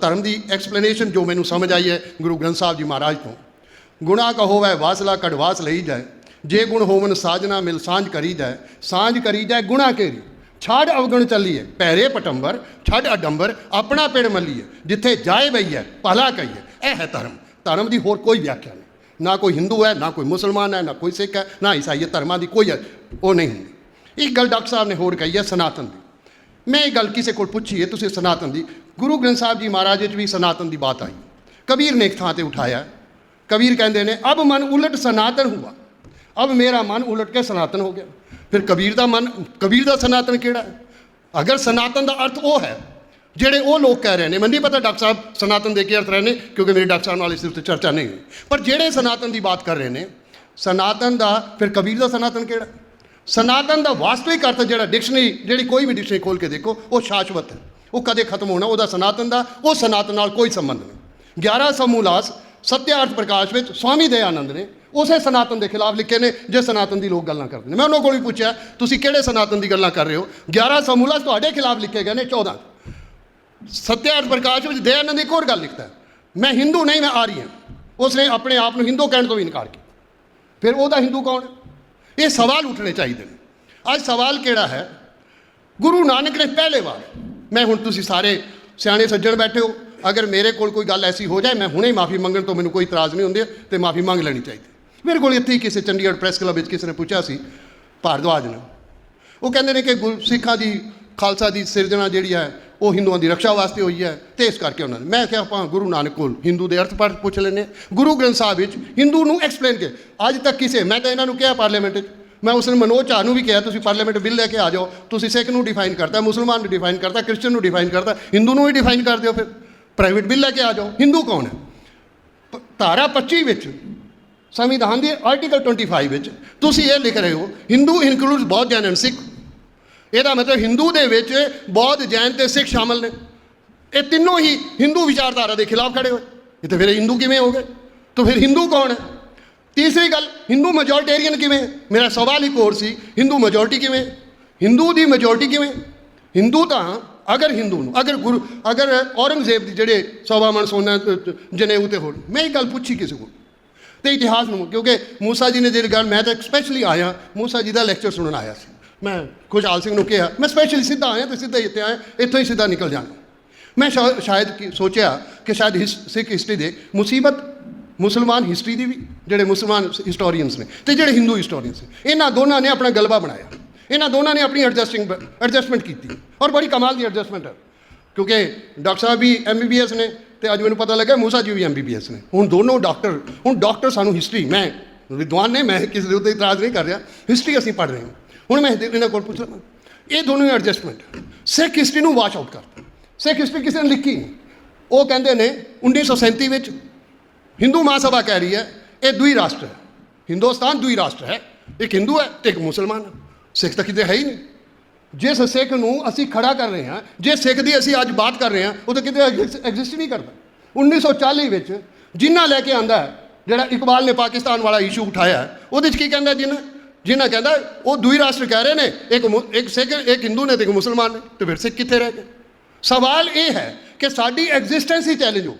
ਧਰਮ ਦੀ ਐਕਸਪਲੇਨੇਸ਼ਨ ਜੋ ਮੈਨੂੰ ਸਮਝ ਆਈ ਹੈ ਗੁਰੂ ਗ੍ਰੰਥ ਸਾਹਿਬ ਜੀ ਮਹਾਰਾਜ ਤੋਂ। ਗੁਣਾ ਕਹੋਵੈ ਵਾਸਲਾ ਕੜਵਾਸ ਲਈ ਜਾਏ, ਜੇ ਗੁਣ ਹੋਵਨ ਸਾਜਨਾ ਮਿਲ ਸਾਂਝ ਕਰੀ ਜਾਏ, ਸਾਂਝ ਕਰੀ ਜਾਏ ਗੁਣਾ ਕੇਰੀ। ਛਾੜ ਅਵਗਣ ਚੱਲੀਏ ਪੈਰੇ ਪਟੰਬਰ ਛੱਡ ਅਡੰਬਰ ਆਪਣਾ ਪਿੰਡ ਮੱਲੀਏ ਜਿੱਥੇ ਜਾਏ ਬਈਏ ਭਲਾ ਕਹੀਏ ਇਹ ਹੈ ਧਰਮ। ਧਰਮ ਦੀ ਹੋਰ ਕੋਈ ਵਿਆਖਿਆ ਨਹੀਂ। ਨਾ ਕੋਈ ਹਿੰਦੂ ਹੈ, ਨਾ ਕੋਈ ਮੁਸਲਮਾਨ ਹੈ, ਨਾ ਕੋਈ ਸਿੱਖ ਹੈ, ਨਾ ਈਸਾਈ ਹੈ, ਧਰਮਾਂ ਦੀ ਕੋਈ ਉਹ ਨਹੀਂ ਹੁੰਦੀ। ਇੱਕ ਗੱਲ ਡਾਕਟਰ ਸਾਹਿਬ ਨੇ ਹੋਰ ਕਹੀ ਹੈ, ਸਨਾਤਨ ਦੀ। ਮੈਂ ਇਹ ਗੱਲ ਕਿਸੇ ਕੋਲ ਪੁੱਛੀ ਹੈ ਤੁਸੀਂ ਸਨਾਤਨ ਦੀ। ਗੁਰੂ ਗ੍ਰੰਥ ਸਾਹਿਬ ਜੀ ਮਹਾਰਾਜ ਵਿੱਚ ਵੀ ਸਨਾਤਨ ਦੀ ਬਾਤ ਆਈ। ਕਬੀਰ ਨੇ ਇੱਕ ਥਾਂ ਤੇ ਉਠਾਇਆ। ਕਬੀਰ ਕਹਿੰਦੇ ਨੇ, ਅਬ ਮਨ ਉਲਟ ਸਨਾਤਨ ਹੁਆ। ਅਬ ਮੇਰਾ ਮਨ ਉਲਟ ਕੇ ਸਨਾਤਨ ਹੋ ਗਿਆ। ਫਿਰ ਕਬੀਰ ਦਾ ਮਨ, ਕਬੀਰ ਦਾ ਸਨਾਤਨ ਕਿਹੜਾ ਹੈ? ਅਗਰ ਸਨਾਤਨ ਦਾ ਅਰਥ ਉਹ ਹੈ, ਜਿਹੜੇ ਉਹ ਲੋਕ ਕਹਿ ਰਹੇ ਨੇ, ਮੈਨੂੰ ਨਹੀਂ ਪਤਾ ਡਾਕਟਰ ਸਾਹਿਬ ਸਨਾਤਨ ਦੇ ਕੀ ਅਰਥ ਰਹੇ ਨੇ, ਕਿਉਂਕਿ ਮੇਰੇ ਡਾਕਟਰ ਸਾਹਿਬ ਨਾਲ ਇਸ ਉੱਤੇ ਚਰਚਾ ਨਹੀਂ ਹੋਈ। ਪਰ ਜਿਹੜੇ ਸਨਾਤਨ ਦੀ ਬਾਤ ਕਰ ਰਹੇ ਨੇ, ਸਨਾਤਨ ਦਾ, ਫਿਰ ਕਬੀਰ ਦਾ ਸਨਾਤਨ ਕਿਹੜਾ ਸਨਾਤਨ ਦਾ ਵਾਸਤਵਿਕ ਅਰਥ ਜਿਹੜਾ ਡਿਕਸ਼ਨਰੀ, ਜਿਹੜੀ ਕੋਈ ਵੀ ਡਿਕਸ਼ਨਰੀ ਖੋਲ ਕੇ ਦੇਖੋ, ਉਹ ਸ਼ਾਸ਼ਵਤ ਹੈ। ਉਹ ਕਦੇ ਖਤਮ ਹੋਣਾ, ਉਹਦਾ ਸਨਾਤਨ ਦਾ, ਉਹ ਸਨਾਤਨ ਨਾਲ ਕੋਈ ਸੰਬੰਧ ਨਹੀਂ। 11 ਸਮੂਲਾਸ ਸਤਿਆਰਥ ਪ੍ਰਕਾਸ਼ ਵਿੱਚ ਸਵਾਮੀ ਦਇਆਨੰਦ ਨੇ ਉਸੇ ਸਨਾਤਨ ਦੇ ਖਿਲਾਫ ਲਿਖੇ ਨੇ, ਜੇ ਸਨਾਤਨ ਦੀ ਲੋਕ ਗੱਲਾਂ ਕਰਦੇ ਨੇ। ਮੈਂ ਉਹਨਾਂ ਕੋਲ ਵੀ ਪੁੱਛਿਆ, ਤੁਸੀਂ ਕਿਹੜੇ ਸਨਾਤਨ ਦੀ ਗੱਲਾਂ ਕਰ ਰਹੇ ਹੋ? 11 ਸਮੂਲਾਸ ਤੁਹਾਡੇ ਖਿਲਾਫ ਲਿਖੇ ਗਏ ਨੇ 14 ਸਤਿਆਰਥ ਪ੍ਰਕਾਸ਼ ਵਿੱਚ ਦਇਆਨੰਦ ਇੱਕ ਹੋਰ ਗੱਲ ਲਿਖਦਾ ਮੈਂ ਹਿੰਦੂ ਨਹੀਂ, ਮੈਂ ਆਰੀਆ ਉਸਨੇ ਆਪਣੇ ਆਪ ਨੂੰ ਹਿੰਦੂ ਕਹਿਣ ਤੋਂ ਵੀ ਇਨਕਾਰ ਕੀਤਾ। ਫਿਰ ਉਹਦਾ ਹਿੰਦੂ ਕੌਣ ਹੈ? ਇਹ ਸਵਾਲ ਉੱਠਣੇ ਚਾਹੀਦੇ ਨੇ। ਅੱਜ ਸਵਾਲ ਕਿਹੜਾ ਹੈ? ਗੁਰੂ ਨਾਨਕ ਨੇ ਪਹਿਲੇ ਵਾਰ, ਮੈਂ ਹੁਣ ਤੁਸੀਂ ਸਾਰੇ ਸਿਆਣੇ ਸੱਜਣ ਬੈਠੇ ਹੋ, ਅਗਰ ਮੇਰੇ ਕੋਲ ਕੋਈ ਗੱਲ ਐਸੀ ਹੋ ਜਾਏ, ਮੈਂ ਹੁਣੇ ਮਾਫੀ ਮੰਗਣ ਤੋਂ ਮੈਨੂੰ ਕੋਈ ਇਤਰਾਜ਼ ਨਹੀਂ ਹੁੰਦੇ, ਤੇ ਮਾਫੀ ਮੰਗ ਲੈਣੀ ਚਾਹੀਦੀ। ਮੇਰੇ ਕੋਲ ਇੱਥੇ ਹੀ ਕਿਸੇ ਚੰਡੀਗੜ੍ਹ ਪ੍ਰੈਸ ਕਲੱਬ ਵਿੱਚ ਕਿਸੇ ਨੇ ਪੁੱਛਿਆ ਸੀ, ਭਾਰਦਵਾਜ ਨੇ। ਉਹ ਕਹਿੰਦੇ ਨੇ ਕਿ ਗੁਰ ਸਿੱਖਾਂ ਦੀ, ਖਾਲਸਾ ਦੀ ਸਿਰਜਣਾ ਜਿਹੜੀ ਹੈ ਉਹ ਹਿੰਦੂਆਂ ਦੀ ਰੱਖਿਆ ਵਾਸਤੇ ਹੋਈ ਹੈ ਤੇ ਇਸ ਕਰਕੇ ਉਹਨਾਂ ਨੇ। ਮੈਂ ਕਿਹਾ ਆਪਾਂ ਗੁਰੂ ਨਾਨਕ ਕੋਲ ਹਿੰਦੂ ਦੇ ਅਰਥ ਪਰ ਪੁੱਛ ਲੈਂਦੇ ਹਾਂ। ਗੁਰੂ ਗ੍ਰੰਥ ਸਾਹਿਬ ਵਿੱਚ ਹਿੰਦੂ ਨੂੰ ਐਕਸਪਲੇਨ ਕੇ ਅੱਜ ਤੱਕ ਕਿਸੇ, ਮੈਂ ਤਾਂ ਇਹਨਾਂ ਨੂੰ ਕਿਹਾ ਪਾਰਲੀਮੈਂਟ ਵਿੱਚ, ਮੈਂ ਉਸ ਨੂੰ ਮਨੋਜ ਝਾਅ ਨੂੰ ਵੀ ਕਿਹਾ, ਤੁਸੀਂ ਪਾਰਲੀਮੈਂਟ ਬਿੱਲ ਲੈ ਕੇ ਆ ਜਾਓ, ਤੁਸੀਂ ਸਿੱਖ ਨੂੰ ਡਿਫਾਈਨ ਕਰਤਾ, ਮੁਸਲਮਾਨ ਨੂੰ ਡਿਫਾਈਨ ਕਰਤਾ ਕ੍ਰਿਸਚਨ ਨੂੰ ਡਿਫਾਈਨ ਕਰਤਾ, ਹਿੰਦੂ ਨੂੰ ਵੀ ਡਿਫਾਈਨ ਕਰ ਦਿਓ ਫਿਰ। ਪ੍ਰਾਈਵੇਟ ਬਿੱਲ ਲੈ ਕੇ ਆ ਜਾਓ। ਹਿੰਦੂ ਕੌਣ ਹੈ? ਪ- ਧਾਰਾ 25 ਵਿੱਚ, ਸੰਵਿਧਾਨ ਦੇ ਆਰਟੀਕਲ 25 ਵਿੱਚ, ਤੁਸੀਂ ਇਹ ਲਿਖ ਰਹੇ ਹੋ ਹਿੰਦੂ ਇਨਕਲੂਡਸ ਬਹੁਤ ਜੈਨ ਐਂਡ ਸਿੱਖ ਇਹਦਾ ਮਤਲਬ ਹਿੰਦੂ ਦੇ ਵਿੱਚ ਬੌਧ, ਜੈਨ ਤੇ ਸਿੱਖ ਸ਼ਾਮਲ ਨੇ। ਇਹ ਤਿੰਨੋਂ ਹੀ ਹਿੰਦੂ ਵਿਚਾਰਧਾਰਾ ਦੇ ਖਿਲਾਫ ਖੜੇ ਹੋਏ। ਇਹ ਤਾਂ ਫਿਰ ਹਿੰਦੂ ਕਿਵੇਂ ਹੋ ਗਏ? ਤਾਂ ਫਿਰ ਹਿੰਦੂ ਕੌਣ ਹੈ? ਤੀਸਰੀ ਗੱਲ, ਹਿੰਦੂ ਮੈਜੋਰਟੇਰੀਅਨ ਕਿਵੇਂ? ਮੇਰਾ ਸਵਾਲ ਇੱਕ ਹੋਰ ਸੀ, ਹਿੰਦੂ ਮੈਜੋਰਟੀ ਕਿਵੇਂ? ਹਿੰਦੂ ਦੀ ਮੈਜੋਰਟੀ ਕਿਵੇਂ? ਹਿੰਦੂ ਤਾਂ ਅਗਰ ਹਿੰਦੂ ਨੂੰ, ਅਗਰ ਗੁਰੂ, ਅਗਰ ਔਰੰਗਜ਼ੇਬ ਦੀ ਜਿਹੜੇ ਸਵਾ ਸੋਨਾ ਜਨੇਊ ਤੇ ਹੋਣ ਮੈਂ ਇਹ ਗੱਲ ਪੁੱਛੀ ਕਿਸੇ ਕੋਲ। ਤੇ ਇਤਿਹਾਸ ਨੂੰ, ਕਿਉਂਕਿ ਮੂਸਾ ਜੀ ਨੇ ਜਿਹੜੀ ਗੱਲ, ਮੈਂ ਤਾਂ ਸਪੈਸ਼ਲੀ ਆਇਆ, ਮੂਸਾ ਜੀ ਦਾ ਲੈਕਚਰ ਸੁਣਨ ਆਇਆ ਸੀ। ਮੈਂ ਖੁਸ਼ਹਾਲ ਸਿੰਘ ਨੂੰ ਕਿਹਾ, ਮੈਂ ਸਪੈਸ਼ਲੀ ਸਿੱਧਾ ਆਇਆ ਤੇ ਸਿੱਧਾ ਹੀ ਇੱਥੇ ਆਇਆ ਇੱਥੋਂ ਹੀ ਸਿੱਧਾ ਨਿਕਲ ਜਾਣਾ। ਮੈਂ ਸ਼ਾ- ਸ਼ਾਇਦ ਕਿ ਸੋਚਿਆ ਕਿ ਸ਼ਾਇਦ ਹਿਸ- ਸਿੱਖ ਹਿਸਟਰੀ ਦੇ ਮੁਸੀਬਤ ਮੁਸਲਮਾਨ ਹਿਸਟਰੀ ਦੀ ਵੀ, ਜਿਹੜੇ ਮੁਸਲਮਾਨ ਹਿਸਟੋਰੀਅਨਸ ਨੇ ਤੇ ਜਿਹੜੇ ਹਿੰਦੂ ਹਿਸਟੋਰੀਅਨਸ ਨੇ, ਇਹਨਾਂ ਦੋਨਾਂ ਨੇ ਆਪਣਾ ਗਲਬਾ ਬਣਾਇਆ। ਇਹਨਾਂ ਦੋਨਾਂ ਨੇ ਆਪਣੀ ਐਡਜਸਟਿੰਗ ਐਡਜਸਟਮੈਂਟ ਕੀਤੀ ਔਰ ਬੜੀ ਕਮਾਲ ਦੀ ਐਡਜਸਟਮੈਂਟ ਹੈ ਕਿਉਂਕਿ ਡਾਕਟਰ ਸਾਹਿਬ ਵੀ ਐਮਬੀਬੀਐਸ ਨੇ ਤੇ ਅੱਜ ਮੈਨੂੰ ਪਤਾ ਲੱਗਾ ਮੂਸਾ ਜੀ ਵੀ ਐਮਬੀਬੀਐਸ ਨੇ। ਹੁਣ ਦੋਨੋਂ ਡਾਕਟਰ ਹੁਣ ਡਾਕਟਰ ਸਾਨੂੰ ਹਿਸਟਰੀ ਮੈਂ ਵਿਦਵਾਨ ਨੇ, ਮੈਂ ਕਿਸੇ ਦੇ ਉੱਤੇ ਇਤਰਾਜ਼ ਨਹੀਂ ਕਰ ਰਿਹਾ। ਹਿਸਟਰੀ ਅਸੀਂ ਪੜ੍ਹ ਰਹੇ ਹਾਂ। ਹੁਣ ਮੈਂ ਇਹਨਾਂ ਕੋਲ ਪੁੱਛ ਲਵਾਂ ਇਹ ਦੋਨੋਂ ਐਡਜਸਟਮੈਂਟ ਸਿੱਖ ਹਿਸਟਰੀ ਨੂੰ ਵਾਸ਼ ਆਊਟ ਕਰ। ਸਿੱਖ ਹਿਸਟਰੀ ਕਿਸੇ ਨੇ ਲਿਖੀ ਨਹੀਂ। ਉਹ ਕਹਿੰਦੇ ਨੇ 1937 ਵਿੱਚ ਹਿੰਦੂ ਮਹਾਸਭਾ ਕਹਿ ਰਹੀ ਹੈ, ਇਹ ਦੂਈ ਰਾਸ਼ਟਰ ਹੈ। ਹਿੰਦੁਸਤਾਨ ਦੂਈ ਰਾਸ਼ਟਰ ਹੈ। ਇੱਕ ਹਿੰਦੂ ਹੈ ਤੇ ਇੱਕ ਮੁਸਲਮਾਨ ਹੈ। ਸਿੱਖ ਤਾਂ ਕਿਤੇ ਹੈ ਹੀ ਨਹੀਂ। ਜਿਸ ਸਿੱਖ ਨੂੰ ਅਸੀਂ ਖੜਾ ਕਰ ਰਹੇ ਹਾਂ, ਜੇ ਸਿੱਖ ਦੀ ਅਸੀਂ ਅੱਜ ਬਾਤ ਕਰ ਰਹੇ ਹਾਂ, ਉਹ ਤਾਂ ਕਿਤੇ ਐਗਜ਼ਿਸਟ ਨਹੀਂ ਕਰਦਾ। 1940 ਵਿੱਚ ਜਿੰਨਾ ਲੈ ਕੇ ਆਂਦਾ ਜਿਹੜਾ ਇਕਬਾਲ ਨੇ ਪਾਕਿਸਤਾਨ ਵਾਲਾ ਇਸ਼ੂ ਉਠਾਇਆ ਉਹਦੇ 'ਚ ਕੀ ਕਹਿੰਦਾ ਜਿੰਨਾ? ਜਿੰਨਾ ਕਹਿੰਦਾ ਉਹ ਦੂਈ ਰਾਸ਼ਟਰ ਕਹਿ ਰਹੇ ਨੇ, ਇੱਕ ਮੁ- ਇੱਕ ਸਿੱਖ, ਇੱਕ ਹਿੰਦੂ ਨੇ ਤੇ ਇੱਕ ਮੁਸਲਮਾਨ ਨੇ, ਤੇ ਫਿਰ ਸਿੱਖ ਕਿੱਥੇ ਰਹਿ ਗਏ? ਸਵਾਲ ਇਹ ਹੈ ਕਿ ਸਾਡੀ ਐਗਜ਼ਿਸਟੈਂਸ ਹੀ ਚੈਲੰਜ ਹੋ